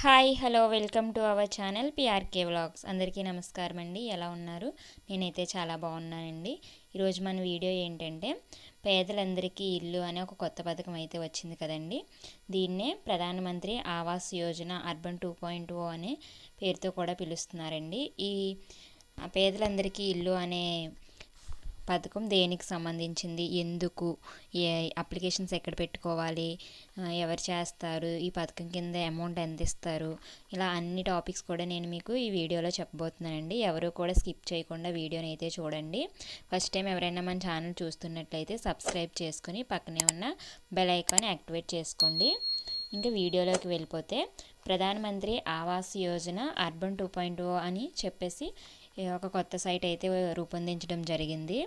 Hi hello welcome to our channel PRK vlogs. అందరికీ నమస్కారం అండి. ఎలా ఉన్నారు? నేనైతే చాలా బాగున్నానండి. ఈరోజు మన వీడియో ఏంటంటే పేదలందరికీ ఇల్లు అనే ఒక కొత్త పథకం అయితే వచ్చింది కదండి. దీన్నే Pradhanmantri Awas Yojana urban two point O అనే పేరుతో కూడా పిలుస్తున్నారండి. ఈ పేదలందరికీ ఇల్లు అనే పథకం దేనికి సంబంధించింది? ఎందుకు? ఏ అప్లికేషన్స్ ఎక్కడ పెట్టుకోవాలి? ఎవరు చేస్తారు? ఈ పథకం కింద అమౌంట్ ఎంత ఇస్తారు? ఇలా అన్ని టాపిక్స్ కూడా నేను మీకు ఈ వీడియోలో చెప్పబోతున్నానండి. ఎవరు కూడా స్కిప్ చేయకుండా వీడియోని అయితే చూడండి. ఫస్ట్ టైం ఎవరైనా మన ఛానల్ చూస్తున్నట్లయితే సబ్స్క్రైబ్ చేసుకుని పక్కనే ఉన్న బెల్ ఐకాన్ యాక్టివేట్ చేసుకోండి. ఇంకా వీడియోలోకి వెళ్ళిపోతే Pradhanmantri Awas Yojana urban two point O అని చెప్పేసి ఒక కొత్త సైట్ అయితే రూపొందించడం జరిగింది.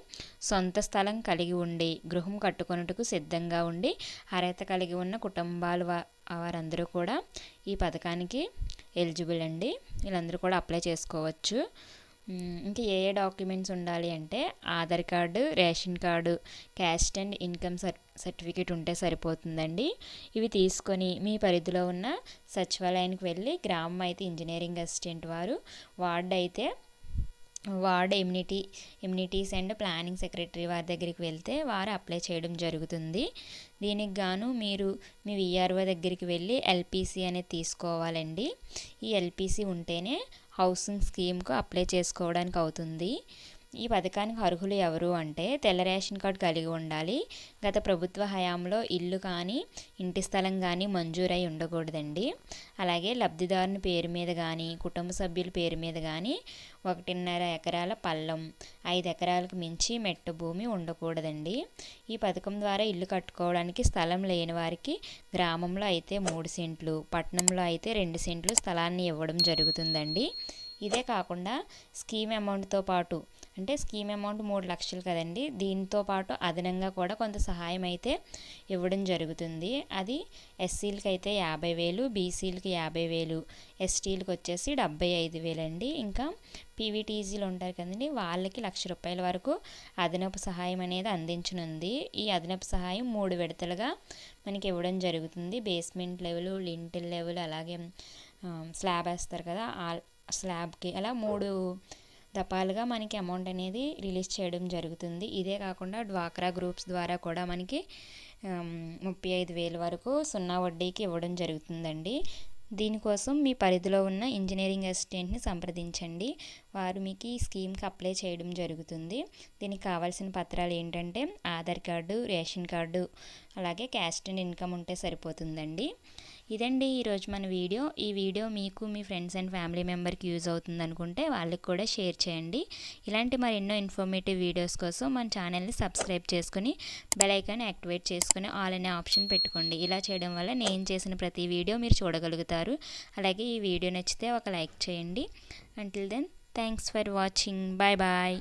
సొంత స్థలం కలిగి ఉండి గృహం కట్టుకొనుటకు సిద్ధంగా ఉండి అర్హత కలిగి ఉన్న కుటుంబాలు వారందరూ కూడా ఈ పథకానికి ఎలిజిబుల్ అండి. వీళ్ళందరూ కూడా అప్లై చేసుకోవచ్చు. ఇంకా ఏ ఏ డాక్యుమెంట్స్ ఉండాలి అంటే Aadhaar card ration card caste and income certificate ఉంటే సరిపోతుందండి. ఇవి తీసుకొని మీ పరిధిలో ఉన్న సచివాలయానికి వెళ్ళి గ్రామం అయితే ఇంజనీరింగ్ అసిస్టెంట్ వారు వార్డ్ అయితే ward amenity amenities and planning secretary వారి దగ్గరికి వెళ్తే వారు అప్లై చేయడం జరుగుతుంది. దీనికి గాను మీరు మీ విఆర్ఓ దగ్గరికి వెళ్ళి ఎల్పిసి అనేది తీసుకోవాలండి. ఈ ఎల్పిసి ఉంటేనే హౌసింగ్ స్కీమ్కు అప్లై చేసుకోవడానికి అవుతుంది. ఈ పథకానికి అర్హులు ఎవరు అంటే తెల్ల రేషన్ కార్డు కలిగి ఉండాలి. గత ప్రభుత్వ హయాంలో ఇల్లు కానీ ఇంటి స్థలం కానీ మంజూరై ఉండకూడదండి. అలాగే లబ్ధిదారుని పేరు మీద కానీ కుటుంబ సభ్యుల పేరు మీద కానీ ఒకటిన్నర ఎకరాల పల్లం ఐదు ఎకరాలకు మించి మెట్ట భూమి ఉండకూడదండి. ఈ పథకం ద్వారా ఇల్లు కట్టుకోవడానికి స్థలం లేని వారికి గ్రామంలో అయితే మూడు సెంట్లు పట్టణంలో అయితే రెండు సెంట్లు స్థలాన్ని ఇవ్వడం జరుగుతుందండి. ఇదే కాకుండా స్కీమ్ అమౌంట్తో పాటు అంటే స్కీమ్ అమౌంట్ మూడు లక్షలు కదండి. దీంతో పాటు అదనంగా కూడా కొంత సహాయం అయితే ఇవ్వడం జరుగుతుంది. అది ఎస్సీలకి అయితే యాభై వేలు బీసీలకి యాభై వేలు ఎస్టీలకు వచ్చేసి డెబ్బై ఐదు వేలండి. ఇంకా పీవీటీజీలు ఉంటారు కదండి వాళ్ళకి లక్ష రూపాయల వరకు అదనపు సహాయం అనేది అందించనుంది. ఈ అదనపు సహాయం మూడు విడతలుగా మనకి ఇవ్వడం జరుగుతుంది. బేస్మెంట్ లెవెల్ లింటిల్ లెవెల్ అలాగే స్లాబ్ వేస్తారు కదా ఆ స్లాబ్కి అలా మూడు దపాలుగా మనకి అమౌంట్ అనేది రిలీజ్ చేయడం జరుగుతుంది. ఇదే కాకుండా డ్వాక్రా గ్రూప్స్ ద్వారా కూడా మనకి ముప్పై ఐదు వేల వరకు సున్నా వడ్డీకి ఇవ్వడం జరుగుతుందండి. దీనికోసం మీ పరిధిలో ఉన్న ఇంజనీరింగ్ అసిస్టెంట్ని సంప్రదించండి. వారు మీకు ఈ స్కీమ్కి అప్లై చేయడం జరుగుతుంది. దీనికి కావాల్సిన పత్రాలు ఏంటంటే ఆధార్ కార్డు రేషన్ కార్డు అలాగే క్యాస్ట్ అండ్ ఇన్కమ్ ఉంటే సరిపోతుందండి. ఇదండి ఈరోజు మన వీడియో. ఈ వీడియో మీకు మీ ఫ్రెండ్స్ అండ్ ఫ్యామిలీ మెంబర్కి యూజ్ అవుతుంది అనుకుంటే వాళ్ళకి కూడా షేర్ చేయండి. ఇలాంటి మరెన్నో ఇన్ఫర్మేటివ్ వీడియోస్ కోసం మన ఛానల్ని సబ్స్క్రైబ్ చేసుకుని బెల్ యాక్టివేట్ చేసుకుని ఆల్ అనే ఆప్షన్ పెట్టుకోండి. ఇలా చేయడం వల్ల నేను చేసిన ప్రతి వీడియో మీరు చూడగలుగుతారు. అలాగే ఈ వీడియో నచ్చితే ఒక లైక్ చేయండి. Until then thanks for watching bye bye